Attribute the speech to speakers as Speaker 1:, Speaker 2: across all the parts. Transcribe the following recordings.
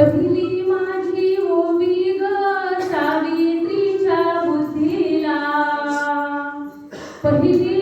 Speaker 1: माझी पहिली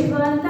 Speaker 1: 订婚